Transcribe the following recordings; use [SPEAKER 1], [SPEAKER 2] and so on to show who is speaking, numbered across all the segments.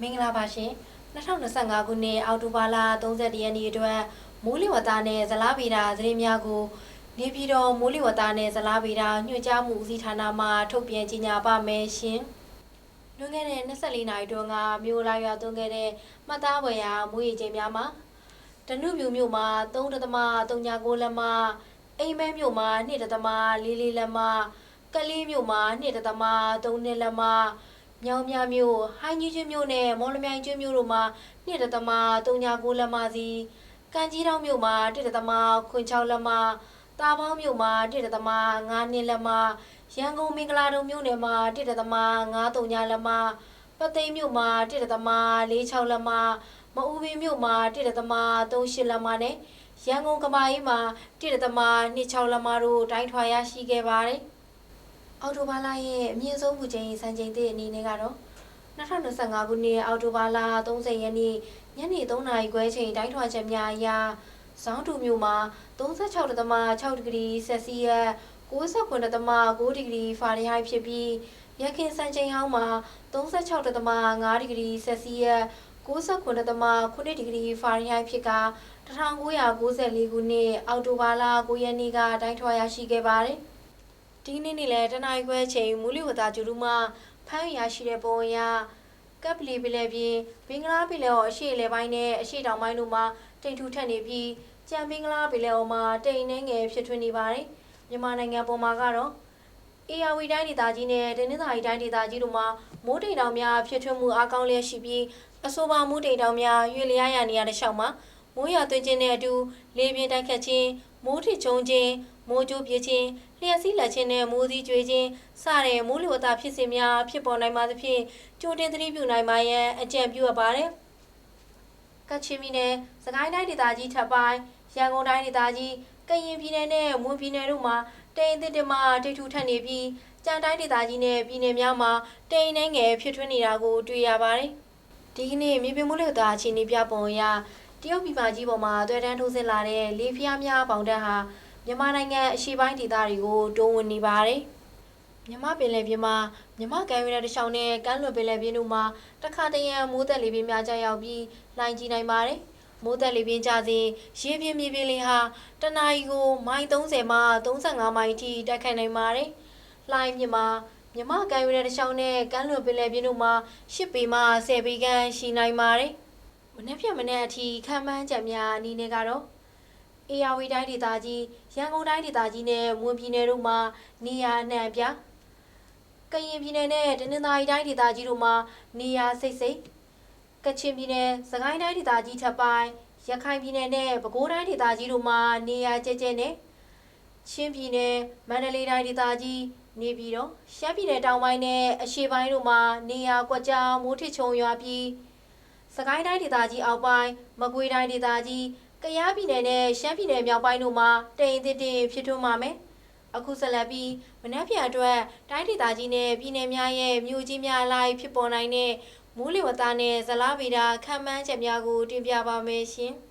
[SPEAKER 1] မင်္ဂလာပါရှင်2025ခုနှစ်အောက်တိုဘာလ31ရက်နေ့အတွက်မိုးလေဝသနဲ့ဇလားဗေဒသတင်းများကိုနေပြည်တော်မိုးလေဝသနဲ့ဇလားဗေဒညွှန်ကြားမှုဦးစီးဌာနမှထုတ်ပြန်ကြေညာပါမယ်ရှင်လွန်ခဲ့တဲ့24နာရီတွင်ကမြို့လာရွာသွင်းခဲ့တဲ့မှတ်သားပွဲရာမိုးရေချိန်များမှာတနုမြူမြို့မှာ3.39လက်မအိမ်မဲမြို့မှာ2.44လက်မကလေးမြို့မှာ2.3လက်မ မြောင်မြမြို့ဟိုင်းကြီးကျွန်းမြို့နဲ့မော်လမြိုင်ကျွန်းမြို့တို့မှာနှစ်တသမ39လက်မစီကံကြီးတောင်မြို့မှာတစ်တသမခွင်6လက်မတာပေါင်းမြို့မှာတစ်တသမ9နှစ်လက်မရန်ကုန်မင်္ဂလာတုံမြို့နယ်မှာတစ်တသမ93လက်မပသိမ်မြို့မှာတစ်တသမ46လက်မမအူပင်မြို့မှာတစ်တသမ38လက်မနဲ့ရန်ကုန်ကမာကြီးမှာတစ်တသမ26လက်မတို့တိုင်းထွာရရှိခဲ့ပါတယ် အော်တိုဘာလရဲ့အမြင့်ဆုံးပူချိန်စံချိန်သည့်အနေနဲ့ကတော့2025ခုနှစ်အောက်တိုဘာလ30ရက်နေ့ညနေ3နာရီခွဲချိန်တိုင်းထွာချက်များအရဇောင်းတူမြို့မှာ36.6ဒီဂရီဆက်စီယပ်69.9ဒီဂရီဖာရင်ဟိုက်ဖြစ်ပြီးရခင်စံချိန်ဟောင်းမှာ36.5ဒီဂရီဆက်စီယပ်69.9ဒီဂရီဖာရင်ဟိုက်ဖြစ်က1994ခုနှစ်အောက်တိုဘာလ9ရက်နေ့ကတိုင်းထွာရရှိခဲ့ပါတယ်။ ဒီနေ့နေ့လည်းတနင်္လာခွဲချိန်မူလီဝတာကျူလူမှဖမ်းရရှိတဲ့ပုံအရကပ်ပလီပလဲပြင်ဘင်္ဂလားပင်လယ်အော်အရှေ့အလယ်ပိုင်းနဲ့အရှေ့တောင်ပိုင်းတို့မှာတိမ်ထူထက်နေပြီးကြံဘင်္ဂလားပင်လယ်အော်မှာတိမ်နှဲငယ်ဖြစ်ထွန်းနေပါတယ်မြန်မာနိုင်ငံပေါ်မှာကတော့အေယာဝီတိုင်းဒေသကြီးနဲ့ဒနင်္သာရီတိုင်းဒေသကြီးတို့မှာမိုးတိမ်တောင်များဖြစ်ထွန်းမှုအကောင်းလျက်ရှိပြီးအဆိုပါမိုးတိမ်တောင်များရွေလျားရနေရတဲ့ရှောက်မှာမိုးရွာသွန်းခြင်းနဲ့အတူလေပြင်းတိုက်ခတ်ခြင်း မိုးထစ်ချုံခြင်းမိုးကြိုးပြခြင်းလျှက်စီးလက်ခြင်းနဲ့မိုးစည်းကြွေးခြင်းစတဲ့မိုးလေဝသဖြစ်စဉ်များဖြစ်ပေါ်နိုင်ပါသဖြင့်ကြိုတင်သတိပြုနိုင်ပါရန်အကြံပြုအပ်ပါတယ်။ကချင်ပြည်နယ်၊စကိုင်းတိုင်းဒေသကြီးထပ်ပိုင်းရန်ကုန်တိုင်းဒေသကြီးကရင်ပြည်နယ်နဲ့မွန်ပြည်နယ်တို့မှာတိမ်အသစ်တမတိတ်ထူထပ်နေပြီးကြံတိုင်းဒေသကြီးနဲ့ပြည်နယ်များမှာတိမ်နှဲငယ်ဖြစ်ထွန်းနေတာကိုတွေ့ရပါတယ်။ဒီကနေ့မြေပြင်မိုးလေဝသအခြေအနေပြပုံအရ တရုတ်ပြည်မကြီးပေါ်မှာတွဲတန်းထိုးဆင်းလာတဲ့လေဖျားများပေါင်တက်ဟာမြန်မာနိုင်ငံအရှေ့ပိုင်းဒေသတွေကိုတွန်းဝင်နေပါတယ်။မြမပင်လယ်ပြင်မှာမြမကမ်းရိုးတန်းတစ်လျှောက်နဲ့ကမ်းလွန်ပင်လယ်ပြင်တို့မှာတစ်ခါတရံမိုးသက်လေပြင်းများကျရောက်ပြီးလှိုင်းကြီးနိုင်ပါတယ်။မိုးသက်လေပြင်းကျစဉ်ရေပြင်းမြေပြင်လေဟာတနအီကိုမိုင်30မှ35မိုင်အထိတိုက်ခိုက်နိုင်ပါတယ်။လှိုင်းမြစ်မှာမြမကမ်းရိုးတန်းတစ်လျှောက်နဲ့ကမ်းလွန်ပင်လယ်ပြင်တို့မှာ10ပေမှ10ပေခန့်ရှိနိုင်ပါတယ်။ မနေ့ဖြန်မနေ့အထိခံမှန်းချက်များအနေနဲ့ကတော့အေယာဝီတိုင်းဒေသကြီးရန်ကုန်တိုင်းဒေသကြီးနဲ့မွန်ပြည်နယ်တို့မှာနေရာအနှံ့အပြားကရင်ပြည်နယ်နဲ့တနင်္သာရီတိုင်းဒေသကြီးတို့မှာနေရာစိတ်စိတ်ကချင်ပြည်နယ်စကိုင်းတိုင်းဒေသကြီးထပ်ပိုင်းရခိုင်ပြည်နယ်နဲ့ပဲခူးတိုင်းဒေသကြီးတို့မှာနေရာကျဲကျဲနဲ့ချင်းပြည်နယ်မန္တလေးတိုင်းဒေသကြီးနေပြည်တော်ရှမ်းပြည်နယ်တောင်ပိုင်းနဲ့အရှေ့ပိုင်းတို့မှာနေရာကွက်ကြားမိုးထစ်ချုံရွာပြီး စကိုင်းတိုင်းဒေသကြီးအောက်ပိုင်းမကွေးတိုင်းဒေသကြီးကယားပြည်နယ်နဲ့ရှမ်းပြည်နယ်မြောက်ပိုင်းတို့မှာတိမ်တစ်တင်ဖြစ်ထွန်းမှာမယ်။အခုဆက်လက်ပြီးမနက်ဖြန်အတွက်တိုင်းဒေသကြီးနဲ့ပြည်နယ်များရဲ့မြို့ကြီးများအလိုက်ဖြစ်ပေါ်နိုင်တဲ့မိုးလေဝသနဲ့ဇလားဗေဒခန့်မှန်းချက်များကိုတင်ပြပါမယ်ရှင်။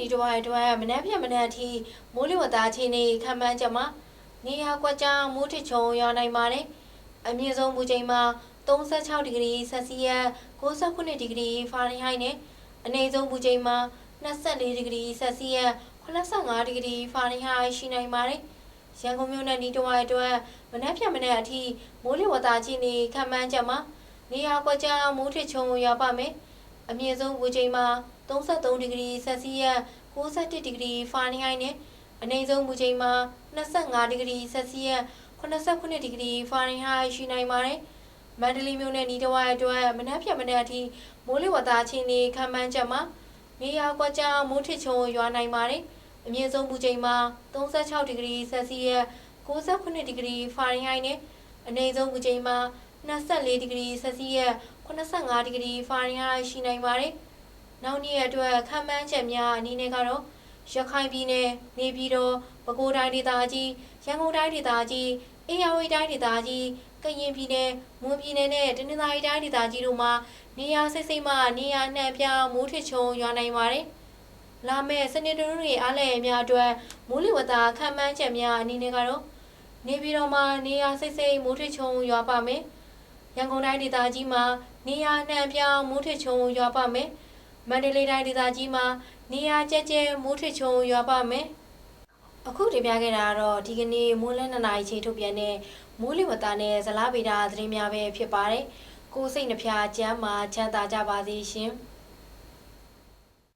[SPEAKER 1] နဲ့ဒီတစ်ဝိုက်အတွက်မနှက်ပြတ်မနှက်အထိမိုးလေဝသအခြေအနေခံမှန်းချက်မှာနေရာကွက်ကြားမိုးထစ်ချုံရွာနိုင်ပါတယ်။အမြင့်ဆုံးမူချိန်မှာ36ဒီဂရီဆက်စီယပ်69ဒီဂရီဖာရင်ဟိုက်နဲ့အနည်းဆုံးမူချိန်မှာ24ဒီဂရီဆက်စီယပ်85ဒီဂရီဖာရင်ဟိုက်ရှိနိုင်ပါတယ်။ရန်ကုန်မြို့နဲ့ဒီတစ်ဝိုက်အတွက်မနှက်ပြတ်မနှက်အထိမိုးလေဝသအခြေအနေခံမှန်းချက်မှာနေရာကွက်ကြားမိုးထစ်ချုံရွာပါမယ်။အမြင့်ဆုံးဝေချိန်မှာ 33ဒီဂရီဆက်စီယပ်61ဒီဂရီဖာရင်ဟိုက်နဲ့အနည်းဆုံးဝေချိန်မှာ25ဒီဂရီဆက်စီယပ်89ဒီဂရီဖာရင်ဟိုက်ရှိနိုင်ပါတယ်။မန္တလေးမြို့နဲ့နီးတဝိုက်အတွက်မနက်ဖြန်မနက်အထိမိုးလေဝသအခြေအနေခံမှန်းချက်မှာနေရာကွက်ကြားမိုးထစ်ချုံရွာနိုင်ပါတယ်။အမြင့်ဆုံးဝေချိန်မှာ36ဒီဂရီဆက်စီယပ်69ဒီဂရီဖာရင်ဟိုက်နဲ့အနည်းဆုံးဝေချိန်မှာ24ဒီဂရီဆက်စီယပ်85ဒီဂရီဖာရင်ဟိုက်ရှိနိုင်ပါတယ်။ နောက်နေ့ရက်အတွက်ခံမှန်းချက်များအနေနဲ့ကတော့ရခိုင်ပြည်နယ်နေပြည်တော်ပဲခူးတိုင်းဒေသကြီးရန်ကုန်တိုင်းဒေသကြီးအေရဝတီတိုင်းဒေသကြီးကရင်ပြည်နယ်မွန်ပြည်နယ်နဲ့တနင်္သာရီတိုင်းဒေသကြီးတို့မှာနေရာစိတ်စိတ်မှနေရာနှံ့ပြမိုးထစ်ချုံရွာနိုင်ပါတယ်။လာမယ့်စနေတနင်္ဂနွေအားလည်ရက်များအတွက်မိုးလေဝသခံမှန်းချက်များအနေနဲ့ကတော့နေပြည်တော်မှာနေရာစိတ်စိတ်မိုးထစ်ချုံရွာပါမယ်။ရန်ကုန်တိုင်းဒေသကြီးမှာနေရာနှံပြောင်းမိုးထစ်ချုံရွာပါမယ်။ မန္တလေးတိုင်းဒေသကြီးမှာနေရာကျကျမိုးထစ်ချုံရွာပါမယ်။အခုတင်ပြခဲ့တာကတော့ဒီကနေ့မိုးလင်းနှစ်နာရီချိန်ထုတ်ပြန်တဲ့မိုးလေဝသနဲ့ဇလားဗေဒသတင်းများပဲဖြစ်ပါတယ်။ကိုယ်စိတ်နှဖျားကျမ်းမာချမ်းသာကြပါစေရှင်။